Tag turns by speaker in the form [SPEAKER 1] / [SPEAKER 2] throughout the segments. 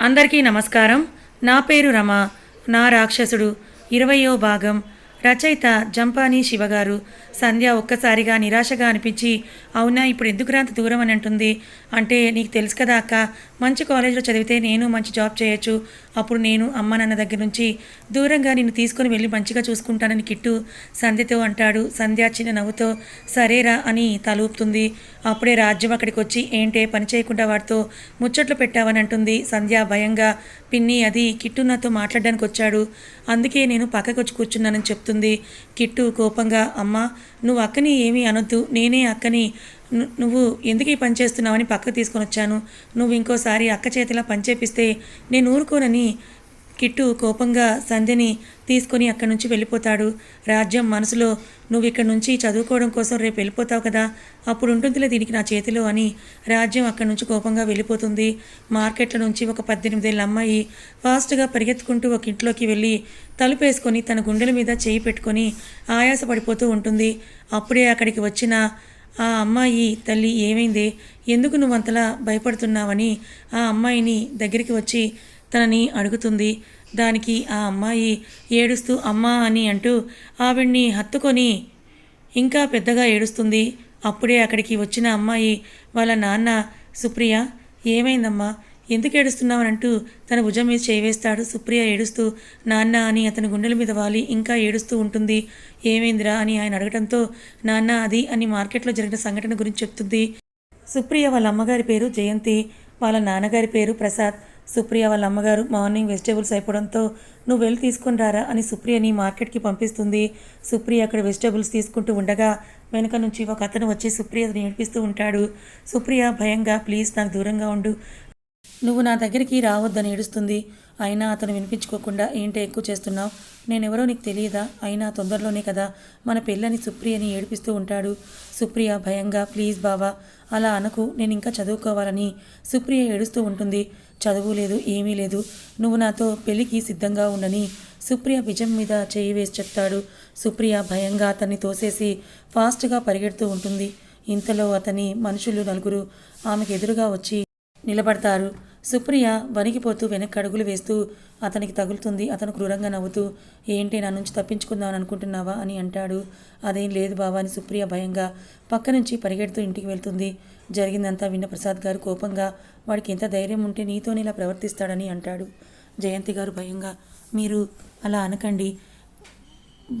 [SPEAKER 1] అందరికీ నమస్కారం. నా పేరు రమ. నా రాక్షసుడు. ఇరవయో భాగం రచయిత జంపాని శివగారు సంధ్య ఒక్కసారిగా నిరాశగా అనిపించి అవునా ఇప్పుడు ఎందుకు రాంత దూరం అని అంటుంది. అంటే నీకు తెలుసు కదా అక్క మంచి కాలేజీలో చదివితే నేను మంచి జాబ్ చేయొచ్చు. అప్పుడు నేను అమ్మ నాన్న దగ్గర నుంచి దూరంగా నిన్ను తీసుకొని వెళ్ళి మంచిగా చూసుకుంటానని కిట్టు సంధ్యతో అంటాడు. సంధ్య చిన్న నవ్వుతో సరేరా అని తలూపుతుంది అప్పుడే రాజ్యం అక్కడికి వచ్చి ఏంటే పని చేయకుండా వాడితో ముచ్చట్లు పెట్టావని అంటుంది. సంధ్య భయంగా పిన్ని అది కిట్టు నాతో మాట్లాడడానికి వచ్చాడు. అందుకే నేను పక్కకు వచ్చి కూర్చున్నానని చెప్తుంది. కిట్టు కోపంగా అమ్మ నువ్వు అక్కని ఏమీ అనొద్దు. నేనే అక్కని ను- నువ్వు ఎందుకు ఈ పని చేస్తున్నావని పక్కకు తీసుకొని వచ్చాను నువ్వు ఇంకోసారి అక్క చేతిలా పని చేపిస్తే నేను ఊరుకోనని కిట్టు కోపంగా సంధ్యని తీసుకొని అక్కడి నుంచి వెళ్ళిపోతాడు. రాజ్యం మనసులో నువ్వు ఇక్కడి నుంచి చదువుకోవడం కోసం రేపు వెళ్ళిపోతావు కదా అప్పుడు ఉంటుందిలే దీనికి నా చేతిలో అని రాజ్యం అక్కడి నుంచి కోపంగా వెళ్ళిపోతుంది. మార్కెట్ల నుంచి ఒక పద్దెనిమిదేళ్ళ అమ్మాయి ఫాస్ట్గా పరిగెత్తుకుంటూ ఒక ఇంట్లోకి వెళ్ళి తలుపేసుకొని తన గుండెల మీద చేయి పెట్టుకొని ఆయాసపడిపోతూ ఉంటుంది. అప్పుడే అక్కడికి వచ్చిన ఆ అమ్మాయి తల్లి ఏమైంది? ఎందుకు నువ్వు అంతలా భయపడుతున్నావని? ఆ అమ్మాయిని దగ్గరికి వచ్చి తనని అడుగుతుంది. దానికి ఆ అమ్మాయి ఏడుస్తూ అమ్మా అని అంటూ ఆవిడ్ని హత్తుకొని ఇంకా పెద్దగా ఏడుస్తుంది. అప్పుడే అక్కడికి వచ్చిన అమ్మాయి వాళ్ళ నాన్న సుప్రియ ఏమైందమ్మా? ఎందుకు ఏడుస్తున్నావని అంటూ తన భుజం మీద చేయివేస్తాడు సుప్రియ ఏడుస్తూ నాన్న అని అతని గుండెల మీద వాలి ఇంకా ఏడుస్తూ ఉంటుంది. ఏమైందిరా? అని ఆయన అడగడంతో నాన్న అది అని మార్కెట్లో జరిగిన సంఘటన గురించి చెప్తుంది. సుప్రియ వాళ్ళ అమ్మగారి పేరు జయంతి వాళ్ళ నాన్నగారి పేరు ప్రసాద్ సుప్రియ వాళ్ళ అమ్మగారు మార్నింగ్ వెజిటేబుల్స్ అయిపోవడంతో నువ్వు వెళ్ళి తీసుకుని రారా అని సుప్రియని మార్కెట్కి పంపిస్తుంది. సుప్రియ అక్కడ వెజిటేబుల్స్ తీసుకుంటూ ఉండగా వెనక నుంచి ఒక అతను వచ్చి సుప్రియని ఏడిపిస్తూ ఉంటాడు. సుప్రియ భయంగా ప్లీజ్ నాకు దూరంగా ఉండు. నువ్వు నా దగ్గరికి రావద్దని ఏడుస్తుంది. అయినా అతను వినిపించుకోకుండా ఏంటి ఎక్కువ చేస్తున్నావు? నేనెవరో నీకు తెలియదా? అయినా తొందరలోనే కదా? మన పిల్లని సుప్రియని ఏడిపిస్తూ ఉంటాడు. సుప్రియ భయంగా ప్లీజ్ బావా అలా అనకు. నేను ఇంకా చదువుకోవాలని. సుప్రియ ఏడుస్తూ ఉంటుంది. చదువు లేదు ఏమీ లేదు. నువ్వు నాతో పెళ్ళికి సిద్ధంగా ఉండని సుప్రియ భుజం మీద చేయి వేసి చెప్తాడు. సుప్రియ భయంగా అతన్ని తోసేసి ఫాస్ట్గా పరిగెడుతూ ఉంటుంది. ఇంతలో అతని మనుషులు నలుగురు ఆమెకు ఎదురుగా వచ్చి నిలబడతారు. సుప్రియ వణికిపోతూ వెనక్కి అడుగులు వేస్తూ అతనికి తగులుతుంది. అతను క్రూరంగా నవ్వుతూ ఏంటి నా నుంచి తప్పించుకుందామని అనుకుంటున్నావా? అని అంటాడు. అదేం లేదు బావా అని సుప్రియ భయంగా పక్క నుంచి పరిగెడుతూ ఇంటికి వెళ్తుంది. జరిగిందంతా విన్న ప్రసాద్ గారు కోపంగా వాడికి ఎంత ధైర్యం ఉంటే నీతోనే ఇలా ప్రవర్తిస్తాడని అంటాడు. జయంతి గారు భయంగా మీరు అలా అనకండి.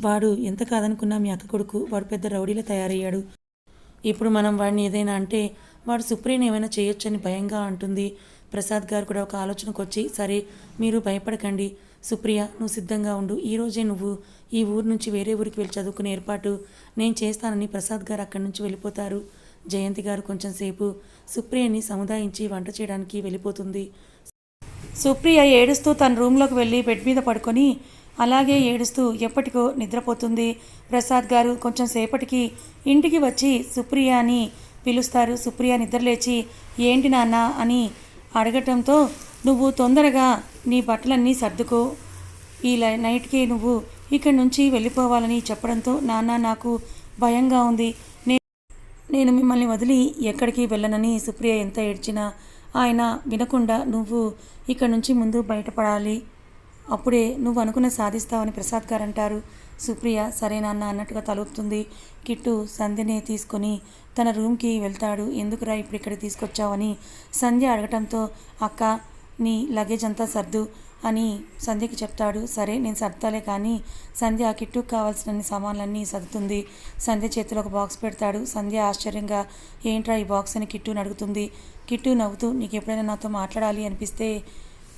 [SPEAKER 1] వాడు ఎంత కాదనుకున్నా మీ అక్క కొడుకు వాడు పెద్ద రౌడీలా తయారయ్యాడు. ఇప్పుడు మనం వాడిని ఏదైనా అంటే వాడు సుప్రియని ఏమైనా చేయొచ్చని భయంగా అంటుంది. ప్రసాద్ గారు కూడా ఒక ఆలోచనకు వచ్చి సరే మీరు భయపడకండి. సుప్రియ నువ్వు సిద్ధంగా ఉండు. ఈ రోజే నువ్వు ఈ ఊరు నుంచి వేరే ఊరికి వెళ్ళి చదువుకునే ఏర్పాటు నేను చేస్తానని ప్రసాద్ గారు అక్కడి నుంచి వెళ్ళిపోతారు. జయంతి గారు కొంచెం సేపు సుప్రియని సముదాయించి వంట చేయడానికి వెళ్ళిపోతుంది. సుప్రియ ఏడుస్తూ తన రూమ్లోకి వెళ్ళి బెడ్ మీద పడుకొని అలాగే ఏడుస్తూ ఎప్పటికో నిద్రపోతుంది. ప్రసాద్ గారు కొంచెం సేపటికి ఇంటికి వచ్చి సుప్రియ అని పిలుస్తారు. సుప్రియ నిద్రలేచి ఏంటి నాన్న అని అడగటంతో నువ్వు తొందరగా నీ బట్టలన్నీ సర్దుకో. ఈ లై- నైట్కి నువ్వు ఇక్కడి నుంచి వెళ్ళిపోవాలని చెప్పడంతో నాన్న నాకు భయంగా ఉంది. నేను మిమ్మల్ని వదిలి ఎక్కడికి వెళ్ళనని సుప్రియ ఎంత ఏడ్చినా ఆయన వినకుండా నువ్వు ఇక్కడి నుంచి ముందు బయటపడాలి. అప్పుడే నువ్వు అనుకున్న సాధిస్తావని ప్రసాద్ గారు అంటారు. సుప్రియ సరేనాన్న అన్నట్టుగా తలుపుతుంది. కిట్టు సంధ్యనే తీసుకొని తన రూమ్కి వెళ్తాడు. ఎందుకురా ఇప్పుడు ఇక్కడ తీసుకొచ్చావని సంధ్య అడగటంతో అక్క నీ లగేజ్ అంతా సర్దు. అని సంధ్యకి చెప్తాడు. సరే నేను సర్దాలే కానీ సంధ్య ఆ కిట్టుకు కావాల్సిన సామాన్లన్నీ సర్దుతుంది. సంధ్య చేతిలో ఒక బాక్స్ పెడతాడు. సంధ్య ఆశ్చర్యంగా ఏంట్రా ఈ బాక్స్ అని కిట్టుని అడుగుతుంది. కిట్టు నవ్వుతూ నీకు ఎప్పుడైనా నాతో మాట్లాడాలి అనిపిస్తే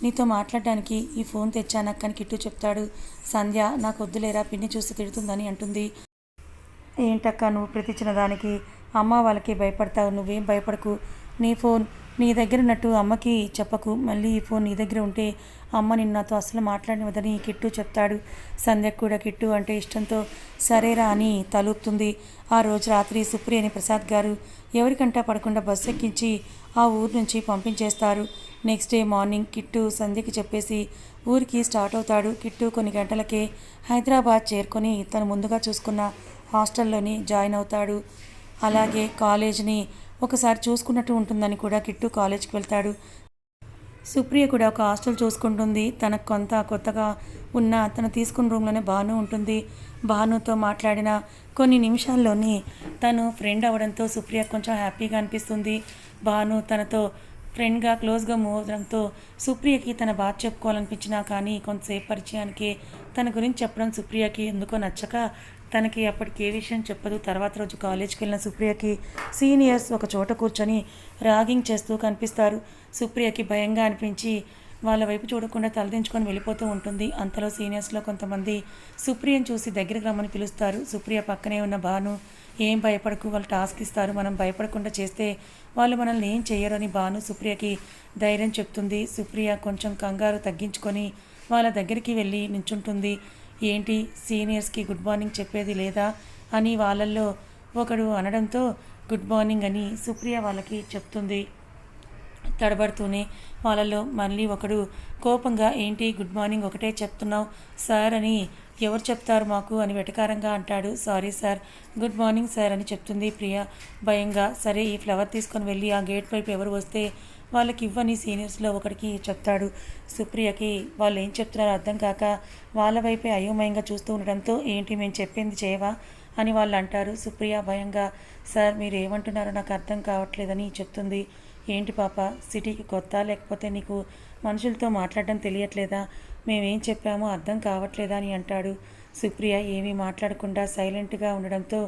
[SPEAKER 1] నీతో మాట్లాడడానికి ఈ ఫోన్ తెచ్చానక్కని కిట్టు చెప్తాడు. సంధ్య నాకు వద్దులేరా పిన్ని చూసి తిడుతుందని అంటుంది. ఏంటక్క నువ్వు ప్రతి దానికి? అమ్మ వాళ్ళకి భయపడతావు. నువ్వేం భయపడకు. నీ ఫోన్ నీ దగ్గర ఉన్నట్టు అమ్మకి చెప్పకు. మళ్ళీ ఈ ఫోన్ నీ దగ్గర ఉంటే అమ్మ నిన్న నాతో అసలు మాట్లాడినవద్దని కిట్టు చెప్తాడు. సంధ్యకు కూడా కిట్టు అంటే ఇష్టంతో సరేరా అని తలూపుతుంది. ఆ రోజు రాత్రి సుప్రియని ప్రసాద్ గారు ఎవరికంటా పడకుండా బస్సు ఎక్కించి ఆ ఊరు నుంచి పంపించేస్తారు. నెక్స్ట్ డే మార్నింగ్ కిట్టు సంధ్యకి చెప్పేసి ఊరికి స్టార్ట్ అవుతాడు. కిట్టు కొన్ని గంటలకే హైదరాబాద్ చేరుకొని తను ముందుగా చూసుకున్న హాస్టల్లోని జాయిన్ అవుతాడు. అలాగే కాలేజ్ని ఒకసారి చూసుకున్నట్టు ఉంటుందని కూడా కిట్టు కాలేజ్కి వెళ్తాడు. సుప్రియ కూడా ఒక హాస్టల్ చూసుకుంటుంది. తనకు కొంత కొత్తగా ఉన్న తను తీసుకున్న రూమ్లోనే భాను ఉంటుంది. భానుతో మాట్లాడిన కొన్ని నిమిషాల్లోనే తను ఫ్రెండ్ అవ్వడంతో సుప్రియ కొంచెం హ్యాపీగా అనిపిస్తుంది. భాను తనతో ఫ్రెండ్గా క్లోజ్గా మూవ్ అవడంతో సుప్రియకి తన బాధ చెప్పుకోవాలనిపించినా కానీ కొంతసేపు పరిచయానికి తన గురించి చెప్పడం సుప్రియకి ఎందుకో నచ్చక తనకి అప్పటికి ఏ విషయం చెప్పదు. తర్వాత రోజు కాలేజ్కి వెళ్ళిన సుప్రియకి సీనియర్స్ ఒక చోట కూర్చొని రాగింగ్ చేస్తూ కనిపిస్తారు. సుప్రియకి భయంగా అనిపించి వాళ్ళ వైపు చూడకుండా తలదించుకొని వెళ్ళిపోతూ ఉంటుంది. అంతలో సీనియర్స్లో కొంతమంది సుప్రియను చూసి దగ్గరికి రమ్మని పిలుస్తారు. సుప్రియ పక్కనే ఉన్న భాను ఏం భయపడకు వాళ్ళు టాస్క్ ఇస్తారు. మనం భయపడకుండా చేస్తే వాళ్ళు మనల్ని ఏం చేయరని భాను సుప్రియకి ధైర్యం చెప్తుంది. సుప్రియ కొంచెం కంగారు తగ్గించుకొని వాళ్ళ దగ్గరికి వెళ్ళి నించుంటుంది. ఏంటి సీనియర్స్కి గుడ్ మార్నింగ్ చెప్పేది లేదా అని వాళ్ళల్లో ఒకడు అనడంతో గుడ్ మార్నింగ్ అని సుప్రియ వాళ్ళకి చెప్తుంది. తడబడుతూనే వాళ్ళలో మళ్ళీ ఒకడు కోపంగా ఏంటి గుడ్ మార్నింగ్ ఒకటే చెప్తున్నావు సార్ అని ఎవరు చెప్తారు మాకు అని వెటకారంగా అంటాడు. Sorry sir good morning sir అని చెప్తుంది ప్రియ. భయంగా సరే ఈ ఫ్లవర్ తీసుకొని వెళ్ళి ఆ గేట్ వైపు ఎవరు వస్తే వాళ్ళకి ఇవ్వని సీనియర్స్లో ఒకడికి చెప్తాడు. సుప్రియకి వాళ్ళు ఏం చెప్తున్నారో అర్థం కాక వాళ్ళ వైపే అయోమయంగా చూస్తూ ఉండడంతో ఏంటి మేము చెప్పింది చేయవా? అని వాళ్ళు అంటారు. సుప్రియ భయంగా సార్ మీరు ఏమంటున్నారో నాకు అర్థం కావట్లేదని చెప్తుంది. ఏంటి పాప సిటీకి కొత్త లేకపోతే నీకు మనుషులతో మాట్లాడడం తెలియట్లేదా? మేమేం చెప్పామో అర్థం కావట్లేదా? అని అంటాడు. సుప్రియ ఏమీ మాట్లాడకుండా సైలెంట్గా ఉండడంతో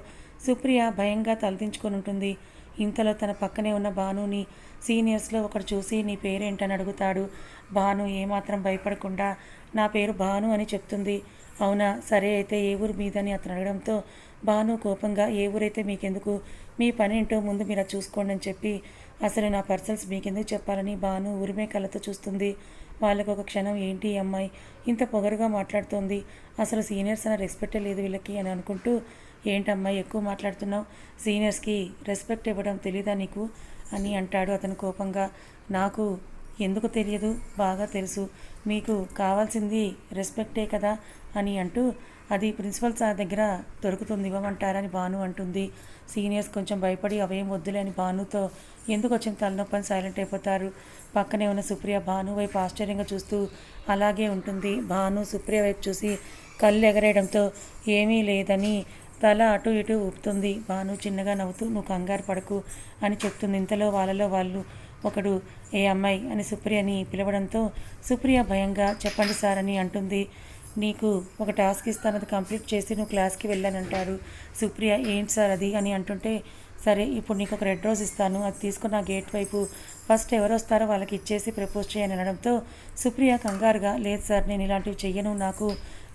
[SPEAKER 1] సుప్రియ భయంగా తలదించుకొని ఉంటుంది. ఇంతలో తన పక్కనే ఉన్న భానుని సీనియర్స్లో ఒకడు చూసి నీ పేరేంటని అడుగుతాడు. భాను ఏమాత్రం భయపడకుండా నా పేరు భాను అని చెప్తుంది. అవునా? సరే అయితే ఏ ఊరు మీదని అతను అడగడంతో భాను కోపంగా ఏ ఊరైతే మీకెందుకు? మీ పని ఏంటో ముందు మీరు చూసుకోండి అని చెప్పి అసలు నా పర్సల్స్ మీకెందుకు చెప్పాలని భాను ఉరిమే కళ్ళతో చూస్తుంది. వాళ్ళకు ఒక క్షణం ఏంటి ఈ అమ్మాయి? ఇంత పొగరుగా మాట్లాడుతోంది. అసలు సీనియర్స్ అన్న రెస్పెక్ట్ లేదు వీళ్ళకి అని అనుకుంటూ ఏంటమ్మాయి ఎక్కువ మాట్లాడుతున్నావు? సీనియర్స్కి రెస్పెక్ట్ ఇవ్వడం తెలీదా నీకు? అని అంటాడు అతను కోపంగా. నాకు ఎందుకు తెలియదు? బాగా తెలుసు. మీకు కావాల్సింది రెస్పెక్టే కదా అని అంటూ అది ప్రిన్సిపల్ సార్ దగ్గర దొరుకుతుంది ఇవ్వమంటారని భాను అంటుంది. సీనియర్స్ కొంచెం భయపడి అవేం వద్దులే అని భానుతో ఎందుకు వచ్చిన తలనొప్పని సైలెంట్ అయిపోతారు? పక్కనే ఉన్న సుప్రియ భాను వైపు ఆశ్చర్యంగా చూస్తూ అలాగే ఉంటుంది. భాను సుప్రియ వైపు చూసి కళ్ళు ఎగరేయడంతో ఏమీ లేదని తల అటు ఇటు ఊపుతుంది. భాను చిన్నగా నవ్వుతూ నువ్వు కంగారు పడకు అని చెప్తుంది. ఇంతలో వాళ్ళలో వాళ్ళు ఒకడు ఏ అమ్మాయి అని సుప్రియని పిలవడంతో సుప్రియ భయంగా చెప్పండి సార్ అని అంటుంది. నీకు ఒక టాస్క్ ఇస్తాను. అది కంప్లీట్ చేసి నువ్వు క్లాస్కి వెళ్ళానంటాడు. సుప్రియ ఏంటి సార్ అది? అని అంటుంటే సరే ఇప్పుడు నీకు ఒక రెడ్ రోజ్ ఇస్తాను. అది తీసుకున్న గేట్ వైపు ఫస్ట్ ఎవరు వస్తారో వాళ్ళకి ఇచ్చేసి ప్రపోజ్ చేయని అనడంతో సుప్రియ కంగారుగా లేదు సార్ నేను ఇలాంటివి చెయ్యను. నాకు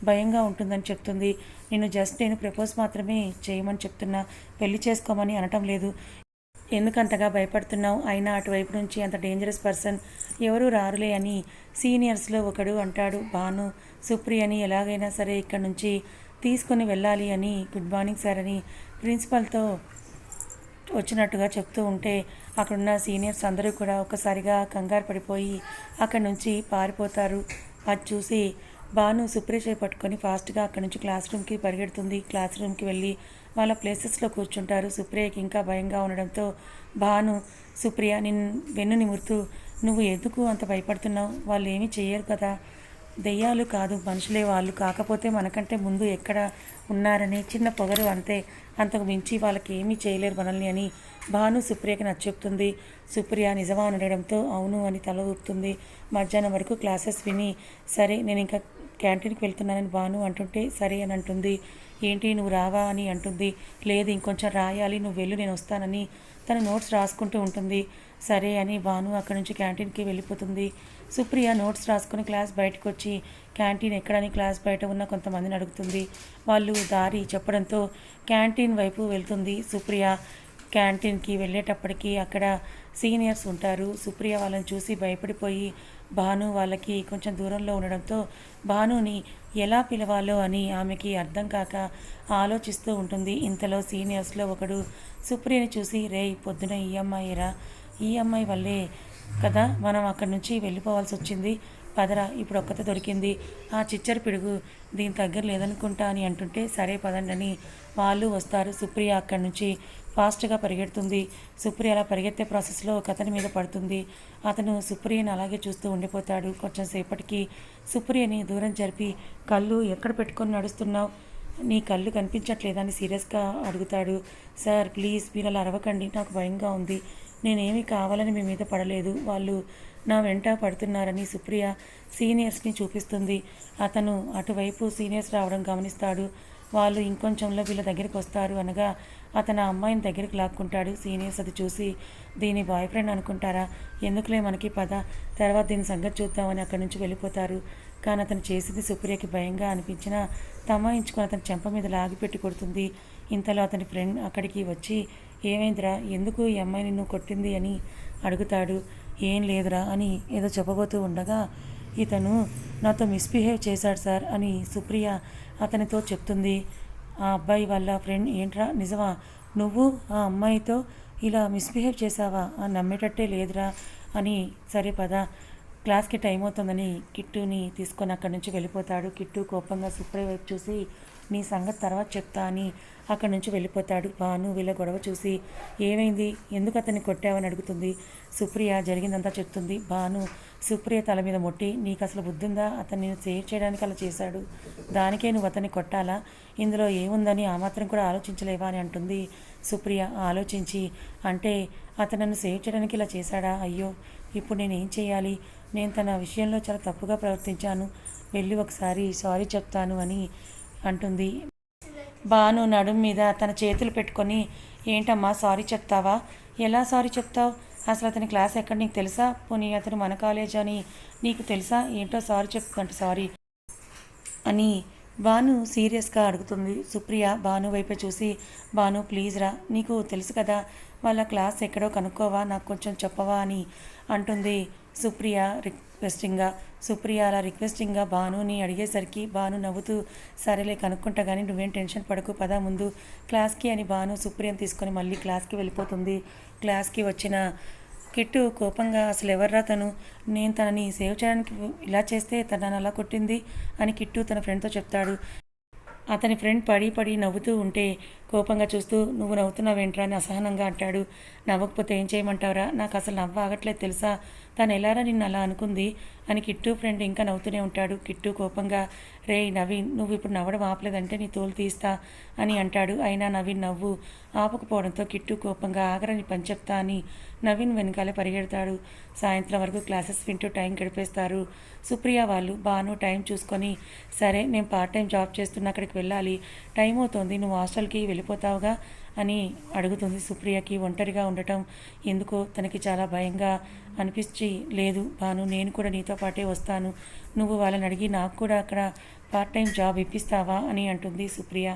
[SPEAKER 1] భయంగా ఉంటుందని చెప్తుంది. నేను జస్ట్ నేను ప్రపోజ్ మాత్రమే చేయమని చెప్తున్నా. పెళ్ళి చేసుకోమని అనటం లేదు. ఎందుకంతగా భయపడుతున్నావు? అయినా అటువైపు నుంచి అంత డేంజరస్ పర్సన్ ఎవరు రారులే అని సీనియర్స్లో ఒకడు అంటాడు. భాను సుప్రి అని ఎలాగైనా సరే ఇక్కడ నుంచి తీసుకొని వెళ్ళాలి అని గుడ్ మార్నింగ్ సార్ అని ప్రిన్సిపల్తో వచ్చినట్టుగా చెప్తూ ఉంటే అక్కడున్న సీనియర్స్ అందరూ కూడా ఒక్కసారిగా కంగారు పడిపోయి అక్కడి నుంచి పారిపోతారు. అది చూసి భాను సుప్రియ పట్టుకొని ఫాస్ట్గా అక్కడి నుంచి క్లాస్ రూమ్కి పరిగెడుతుంది. క్లాస్ రూమ్కి వెళ్ళి వాళ్ళ ప్లేసెస్లో కూర్చుంటారు. సుప్రియకి ఇంకా భయంగా ఉండడంతో భాను సుప్రియ నిన్ను వెన్ను నిమురుతూ నువ్వు ఎందుకు అంత భయపడుతున్నావు? వాళ్ళు ఏమీ చేయరు కదా. దెయ్యాలు కాదు మనుషులే వాళ్ళు. కాకపోతే మనకంటే ముందు ఎక్కడ ఉన్నారని చిన్న పొగరు అంతే. అంతకు మించి వాళ్ళకి ఏమీ చేయలేరు మనల్ని అని భాను సుప్రియకి నచ్చెప్తుంది సుప్రియ నిజమా అనడంతో అవును అని తల ఊపుతుంది. మధ్యాహ్నం వరకు క్లాసెస్ విని సరే నేను ఇంకా క్యాంటీన్కి వెళ్తున్నానని భాను అంటుంటే సరే అని అంటుంది. ఏంటి నువ్వు రావా అని అంటుంది. లేదు ఇంకొంచెం రాయాలి నువ్వు వెళ్ళు నేను వస్తానని తన నోట్స్ రాసుకుంటూ ఉంటుంది. సరే అని భాను అక్కడి నుంచి క్యాంటీన్కి వెళ్ళిపోతుంది. సుప్రియ నోట్స్ రాసుకుని క్లాస్ బయటకు వచ్చి క్యాంటీన్ ఎక్కడని క్లాస్ బయట ఉన్న కొంతమందిని అడుగుతుంది. వాళ్ళు దారి చెప్పడంతో క్యాంటీన్ వైపు వెళ్తుంది సుప్రియ. క్యాంటీన్కి వెళ్ళేటప్పటికి అక్కడ సీనియర్స్ ఉంటారు. సుప్రియ వాళ్ళని చూసి భయపడిపోయి భాను వాళ్ళకి కొంచెం దూరంలో ఉండడంతో భానుని ఎలా పిలవాలో అని ఆమెకి అర్థం కాక ఆలోచిస్తూ ఉంటుంది. ఇంతలో సీనియర్స్లో ఒకడు సుప్రియని చూసి రే పొద్దున ఈ అమ్మాయిరా? ఈ అమ్మాయి వల్లే కదా మనం అక్కడి నుంచి వెళ్ళిపోవాల్సి వచ్చింది పదరా ఇప్పుడు ఒక్కత దొరికింది. ఆ చిచ్చర పిడుగు దీని దగ్గర లేదనుకుంటా అని అంటుంటే సరే పదండి అని వాళ్ళు వస్తారు. సుప్రియ అక్కడి నుంచి ఫాస్ట్గా పరిగెడుతుంది. సుప్రియ అలా పరిగెత్తే ప్రాసెస్లో ఒక అతని మీద పడుతుంది. అతను సుప్రియని అలాగే చూస్తూ ఉండిపోతాడు. కొంచెం సేపటికి సుప్రియని దూరం జరిపి కళ్ళు ఎక్కడ పెట్టుకొని నడుస్తున్నావు? నీ కళ్ళు కనిపించట్లేదని సీరియస్గా అడుగుతాడు. సార్ ప్లీజ్ మీరు అలా అరవకండి. నాకు భయంగా ఉంది. నేనేమి కావాలని మీ మీద పడలేదు. వాళ్ళు నా వెంట పడుతున్నారని సుప్రియ సీనియర్స్ని చూపిస్తుంది. అతను అటువైపు సీనియర్స్ రావడం గమనిస్తాడు. వాళ్ళు ఇంకొంచెంలో వీళ్ళ దగ్గరికి వస్తారు అనగా అతను ఆ అమ్మాయిని దగ్గరికి లాక్కుంటాడు. సీనియర్స్ అది చూసి దీని బాయ్ ఫ్రెండ్ అనుకుంటారా? ఎందుకులే మనకి పద తర్వాత దీని సంగతి చూద్దామని అక్కడి నుంచి వెళ్ళిపోతారు. కానీ అతను చేసింది సుప్రియకి భయంగా అనిపించినా తమాయించుకొని అతని చెంప మీద లాగిపెట్టి కొడుతుంది. ఇంతలో అతని ఫ్రెండ్ అక్కడికి వచ్చి ఏమైందిరా? ఎందుకు ఈ అమ్మాయి నిన్ను కొట్టింది అని అడుగుతాడు. ఏం లేదురా అని ఏదో చెప్పబోతూ ఉండగా ఇతను నాతో మిస్బిహేవ్ చేశాడు సార్ అని సుప్రియ అతనితో చెప్తుంది. ఆ అబ్బాయి వాళ్ళ ఫ్రెండ్ ఏంట్రా? నిజమా? నువ్వు ఆ అమ్మాయితో ఇలా మిస్బిహేవ్ చేసావా అని నమ్మేటట్టే లేదురా? అని సరే పద. క్లాస్కి టైం అవుతుందని కిట్టుని తీసుకొని అక్కడి నుంచి వెళ్ళిపోతాడు. కిట్టు కోపంగా సుప్రియ వైపు చూసి నీ సంగతి తర్వాత చెప్తా అని అక్కడి నుంచి వెళ్ళిపోతాడు. భాను వీళ్ళ గొడవ చూసి ఏమైంది? ఎందుకు అతన్ని కొట్టావని అడుగుతుంది. సుప్రియ జరిగిందంతా చెప్తుంది. భాను సుప్రియ తల మీద మొట్టి నీకు అసలు బుద్ధిందా? అతన్ని సేవ్ చేయడానికి అలా చేశాడు. దానికే నువ్వు అతన్ని కొట్టాలా? ఇందులో ఏముందని ఆ మాత్రం కూడా ఆలోచించలేవా? అని అంటుంది సుప్రియ. ఆలోచించి అంటే అతను నన్ను సేవ్ చేయడానికి ఇలా చేశాడా? అయ్యో ఇప్పుడు నేను ఏం చేయాలి? నేను తన విషయంలో చాలా తప్పుగా ప్రవర్తించాను. వెళ్ళి ఒకసారి సారీ చెప్తాను అని అంటుంది. బాను నడుం మీద తన చేతులు పెట్టుకొని ఏంటమ్మా సారీ చెప్తావా? ఎలా సారీ చెప్తావు? అసలు అతని క్లాస్ ఎక్కడ నీకు తెలుసా? పోనీ అతను మన కాలేజ్ అని నీకు తెలుసా? ఏంటో సారీ చెప్తుందంట సారీ అని భాను సీరియస్గా అడుగుతుంది. సుప్రియ భాను వైపే చూసి బాను ప్లీజ్ రా నీకు తెలుసు కదా వాళ్ళ క్లాస్ ఎక్కడో కనుక్కోవా నాకు కొంచెం చెప్పవా అని అంటుంది సుప్రియ రిక్ రిక్వెస్టింగ్గా సుప్రియ అలా రిక్వెస్టింగ్గా భానుని అడిగేసరికి భాను నవ్వుతూ సరేలే కనుక్కుంటా కానీ నువ్వేం టెన్షన్ పడకు పదా ముందు క్లాస్కి అని భాను సుప్రియని తీసుకొని మళ్ళీ క్లాస్కి వెళ్ళిపోతుంది. క్లాస్కి వచ్చిన కిట్టు కోపంగా అసలు ఎవర్రా తను? నేను తనని సేవ్ చేయడానికి ఇలా చేస్తే తనని అలా కొట్టింది? అని కిట్టు తన ఫ్రెండ్తో చెప్తాడు. అతని ఫ్రెండ్ పడి పడి నవ్వుతూ ఉంటే కోపంగా చూస్తూ నువ్వు నవ్వుతున్నావేంట్రా? అని అసహనంగా అంటాడు. నవ్వకపోతే ఏం చేయమంటావురా? నాకు అసలు నవ్వు ఆగట్లేదు తెలుసా? తను ఎలారా నిన్ను అలా అనుకుంది? అని కిట్టు ఫ్రెండ్ ఇంకా నవ్వుతూనే ఉంటాడు. కిట్టు కోపంగా రే నవీన్ నువ్వు ఇప్పుడు నవ్వడం ఆపలేదంటే నీ తోలు తీస్తా అని అంటాడు. అయినా నవీన్ నవ్వు ఆపకపోవడంతో కిట్టు కోపంగా ఆగరని పని చెప్తా అని నవీన్ వెనకాల పరిగెడతాడు. సాయంత్రం వరకు క్లాసెస్ వింటూ టైం గడిపేస్తారు. సుప్రియ వాళ్ళు బాను టైం చూసుకొని సరే నేను పార్ట్ టైం జాబ్ చేస్తున్న అక్కడికి వెళ్ళాలి. టైం అవుతోంది నువ్వు హాస్టల్కి వెళ్ళి వెళ్ళిపోతావుగా అని అడుగుతుంది సుప్రియకి. ఒంటరిగా ఉండటం ఎందుకో తనకి చాలా భయంగా అనిపించి లేదు భాను నేను కూడా నీతో పాటే వస్తాను. నువ్వు వాళ్ళని అడిగి నాకు కూడా అక్కడ పార్ట్ టైం జాబ్ ఇప్పిస్తావా అని అంటుంది సుప్రియ.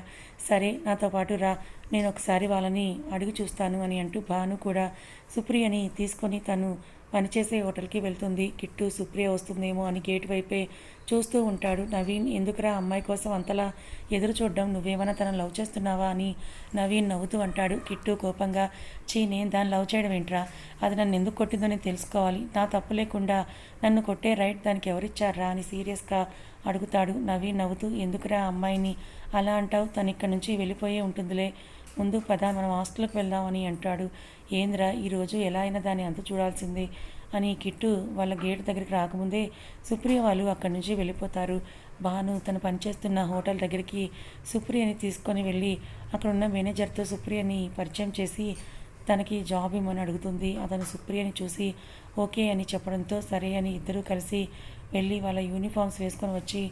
[SPEAKER 1] సరే నాతో పాటు రా. నేను ఒకసారి వాళ్ళని అడిగి చూస్తాను అని అంటూ భాను కూడా సుప్రియని తీసుకొని తను పనిచేసే హోటల్కి వెళ్తుంది. కిట్టు సుప్రియ వస్తుందేమో అని గేట్ వైపే చూస్తూ ఉంటాడు. నవీన్ ఎందుకురా అమ్మాయి కోసం అంతలా ఎదురు చూడడం? నువ్వేమైనా తనను లవ్ చేస్తున్నావా? అని నవీన్ నవ్వుతూ అంటాడు. కిట్టు కోపంగా చీ నేను దాన్ని లవ్ చేయడం ఏంట్రా? అది నన్ను ఎందుకు కొట్టిందో నేను తెలుసుకోవాలి. నా తప్పు లేకుండా నన్ను కొట్టే రైట్ దానికి ఎవరిచ్చారా అని సీరియస్గా అడుగుతాడు. నవీన్ నవ్వుతూ ఎందుకురా అమ్మాయిని అలా అంటావు? తను ఇక్కడి నుంచి వెళ్ళిపోయే ఉంటుందిలే. ముందు పద మనం హాస్టల్కి వెళ్దామని అంటాడు. ఏంద్రా ఈరోజు ఎలా అయినా దాన్ని అంత చూడాల్సిందే అని కిట్టు వాళ్ళ గేట్ దగ్గరికి రాకముందే సుప్రియ వాళ్ళు అక్కడి నుంచి వెళ్ళిపోతారు. భాను తను పనిచేస్తున్న హోటల్ దగ్గరికి సుప్రియని తీసుకొని వెళ్ళి అక్కడున్న మేనేజర్తో సుప్రియని పరిచయం చేసి తనకి జాబ్ ఇమ్మని అడుగుతుంది. అతను సుప్రియని చూసి ఓకే అని చెప్పడంతో సరే అని ఇద్దరూ కలిసి వెళ్ళి వాళ్ళ యూనిఫామ్స్ వేసుకొని వచ్చి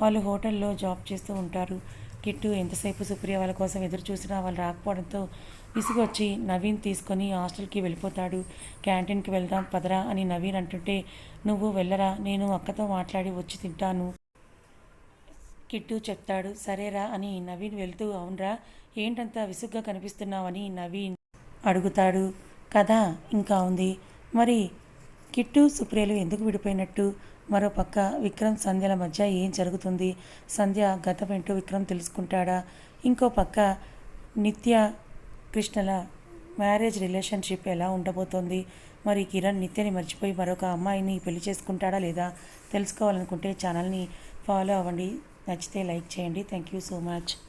[SPEAKER 1] వాళ్ళు హోటల్లో జాబ్ చేస్తూ ఉంటారు. కిట్టు ఎంతసేపు సుప్రియ వాళ్ళ కోసం ఎదురు చూసినా వాళ్ళు రాకపోవడంతో విసుగొచ్చి నవీన్ తీసుకొని హాస్టల్కి వెళ్ళిపోతాడు. క్యాంటీన్కి వెళ్దాం పదరా అని నవీన్ అంటుంటే నువ్వు వెళ్ళరా నేను అక్కతో మాట్లాడి వచ్చి తింటాను. కిట్టు చెప్తాడు. సరేరా అని నవీన్ వెళ్తూ అవునరా ఏంటంత విసుగ్గా కనిపిస్తున్నావని నవీన్ అడుగుతాడు. కదా ఇంకా ఉంది. మరి కిట్టు సుప్రియలు ఎందుకు విడిపోయినట్టు? మరో పక్క విక్రమ్ సంధ్యల మధ్య ఏం జరుగుతుంది? సంధ్య గతమేంటో విక్రమ్ తెలుసుకుంటాడా? ఇంకో పక్క నిత్య కృష్ణల మ్యారేజ్ రిలేషన్షిప్ ఎలా ఉండబోతోంది? మరి కిరణ్ నిత్యని మర్చిపోయి మరొక అమ్మాయిని పెళ్ళి చేసుకుంటాడా లేదా? తెలుసుకోవాలనుకుంటే ఛానల్ని ఫాలో అవ్వండి. నచ్చితే లైక్ చేయండి. Thank you so much.